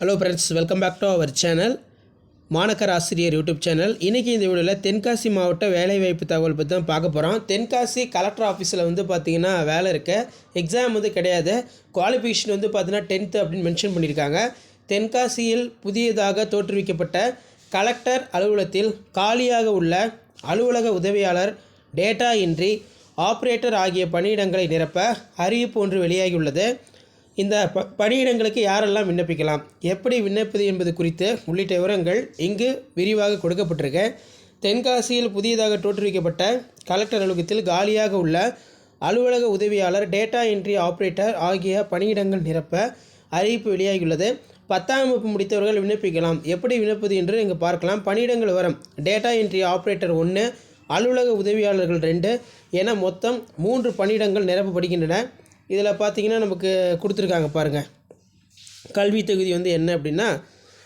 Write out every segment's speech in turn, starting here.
Hello friends welcome back to our channel மாணக்கர் ஆசிரியர் YouTube channel இன்றைக்கி இந்த வீடியோவில் தென்காசி மாவட்ட வேலைவாய்ப்பு தகவல் பற்றி தான் பார்க்க போகிறோம் தென்காசி கலெக்டர் ஆஃபீஸில் வந்து பார்த்திங்கன்னா வேலை இருக்க. எக்ஸாம் வந்து கிடையாது. குவாலிஃபிகேஷன் வந்து பார்த்தீங்கன்னா டென்த்து அப்படின்னு மென்ஷன் பண்ணியிருக்காங்க தென்காசியில் புதியதாக தோற்றுவிக்கப்பட்ட கலெக்டர் அலுவலகத்தில் காலியாக உள்ள அலுவலக உதவியாளர் டேட்டா இன்றி ஆப்ரேட்டர் ஆகிய பணியிடங்களை நிரப்ப அறிவிப்பு ஒன்று வெளியாகியுள்ளது. இந்த ப பணியிடங்களுக்கு யாரெல்லாம் விண்ணப்பிக்கலாம்? எப்படி விண்ணப்பிது என்பது குறித்து உள்ளிட்ட விவரங்கள் இங்கு விரிவாக கொடுக்கப்பட்டிருக்கு. தென்காசியில் புதியதாக தோற்றுவிக்கப்பட்ட கலெக்டர் அலுவலகத்தில் காலியாக உள்ள அலுவலக உதவியாளர் டேட்டா என்ட்ரி ஆப்ரேட்டர் ஆகிய பணியிடங்கள் நிரப்ப அறிவிப்பு வெளியாகியுள்ளது. பத்தாம் வகுப்பு முடித்தவர்கள் விண்ணப்பிக்கலாம். எப்படி விண்ணப்பது என்று இங்கு பார்க்கலாம். பணியிடங்கள் விவரம் டேட்டா என்ட்ரி ஆப்ரேட்டர் ஒன்று அலுவலக உதவியாளர்கள் ரெண்டு என மொத்தம் மூன்று பணியிடங்கள் நிரப்பப்படுகின்றன. இதில் பார்த்தீங்கன்னா நமக்கு கொடுத்துருக்காங்க பாருங்கள் கல்வி தகுதி வந்து என்ன அப்படின்னா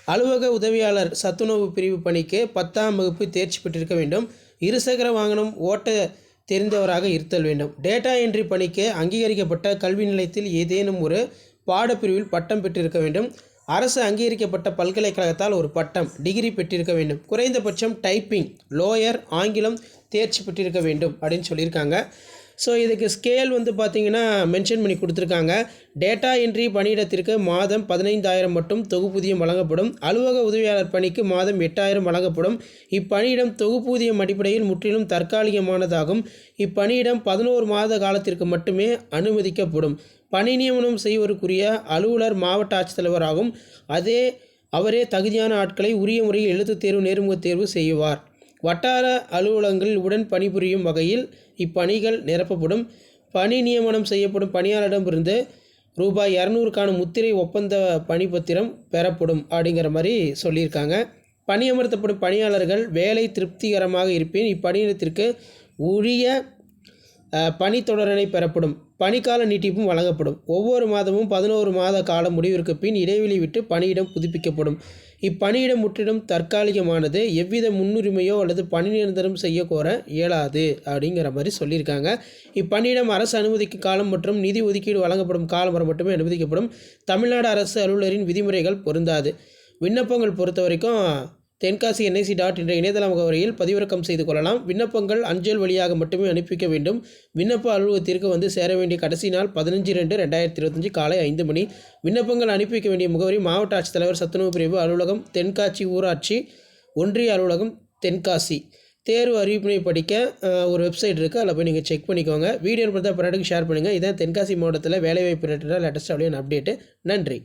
அலுவலக உதவியாளர் சத்துணவு பிரிவு பணிக்கு பத்தாம் வகுப்பு தேர்ச்சி பெற்றிருக்க வேண்டும். இருசக்கர வாகனம் ஓட்ட தெரிந்தவராக இருத்தல் வேண்டும். டேட்டா என்ட்ரி பணிக்கு அங்கீகரிக்கப்பட்ட கல்வி நிலையத்தில் ஏதேனும் ஒரு பாடப்பிரிவில் பட்டம் பெற்றிருக்க வேண்டும். அரசு அங்கீகரிக்கப்பட்ட பல்கலைக்கழகத்தால் ஒரு பட்டம் டிகிரி பெற்றிருக்க வேண்டும். குறைந்தபட்சம் டைப்பிங் லோயர் ஆங்கிலம் தேர்ச்சி பெற்றிருக்க வேண்டும் அப்படின்னு சொல்லியிருக்காங்க. ஸோ இதுக்கு ஸ்கேல் வந்து பார்த்திங்கன்னா மென்ஷன் பண்ணி கொடுத்துருக்காங்க. டேட்டா என்ட்ரி பணியிடத்திற்கு மாதம் பதினைந்தாயிரம் மட்டும் தொகுப்பூதியம் வழங்கப்படும். அலுவலக உதவியாளர் பணிக்கு மாதம் எட்டாயிரம் வழங்கப்படும். இப்பணியிடம் தொகுப்பூதியம் அடிப்படையில் முற்றிலும் தற்காலிகமானதாகும். இப்பணியிடம் பதினோரு மாத காலத்திற்கு மட்டுமே அனுமதிக்கப்படும். பணி நியமனம் செய்வதற்குரிய அலுவலர் மாவட்ட ஆட்சித்தலைவராகும். அதே அவரே தகுதியான ஆட்களை உரிய முறையில் எழுத்துத் தேர்வு நேர்முகத் தேர்வு செய்வார். வட்டார அலுவலகங்களில் உடன் பணிபுரியும் வகையில் இப்பணிகள் நிரப்பப்படும். பணி நியமனம் செய்யப்படும் பணியாளரிடமிருந்து ரூபாய் இரநூறுக்கான முத்திரை ஒப்பந்த பணிபத்திரம் பெறப்படும் அப்படிங்கிற மாதிரி சொல்லியிருக்காங்க. பணியமர்த்தப்படும் பணியாளர்கள் வேலை திருப்திகரமாக இருப்பின் இப்பணியிடத்திற்கு உரிய பணித்தொடரணை பணி தொடரணை பெறப்படும். பணிக்கால நீட்டிப்பும் வழங்கப்படும். ஒவ்வொரு மாதமும் பதினோரு மாத கால முடிவிற்கு பின் இடைவெளி விட்டு பணியிடம் புதுப்பிக்கப்படும். இப்பணியிடம் முற்றிலும் தற்காலிகமானது. எவ்வித முன்னுரிமையோ அல்லது பணி நிரந்தரம் செய்ய கோர இயலாது அப்படிங்கிற மாதிரி சொல்லியிருக்காங்க. இப்பணியிடம் அரசு அனுமதிக்கு காலம் மற்றும் நிதி ஒதுக்கீடு வழங்கப்படும் காலம் வரை மட்டுமே அனுமதிக்கப்படும். தமிழ்நாடு அரசு அலுவலரின் விதிமுறைகள் பொருந்தாது. விண்ணப்பங்கள் பொறுத்த வரைக்கும் தென்காசி என்ஐசி டாட் என்ற இணையதள முகவரியில் பதிவிறக்கம் செய்து கொள்ளலாம். விண்ணப்பங்கள் அஞ்சல் வழியாக மட்டுமே அனுப்பிக்க வேண்டும். விண்ணப்ப அலுவலகத்திற்கு வந்து சேர வேண்டிய கடைசி நாள் பதினஞ்சு ரெண்டு ரெண்டாயிரத்தி இருபத்தஞ்சு காலை ஐந்து மணி. விண்ணப்பங்கள் அனுப்பிக்க வேண்டிய முகவரி மாவட்ட ஆட்சித்தலைவர் சத்துணவு பிரிவு அலுவலகம் தென்காசி ஊராட்சி ஒன்றிய அலுவலகம் தென்காசி. தேர்வு அறிவிப்பினை படிக்க ஒரு வெப்சைட் இருக்குது அதில் போய் நீங்கள் செக் பண்ணிக்கோங்க. வீடியோ பார்த்தா பிறகு ஷேர் பண்ணுங்கள் இதான் தென்காசி மாவட்டத்தில் வேலைவாய்ப்பு ரிலேட்டடாக லேட்டஸ்ட் அப்படியே அப்டேட்டு நன்றி.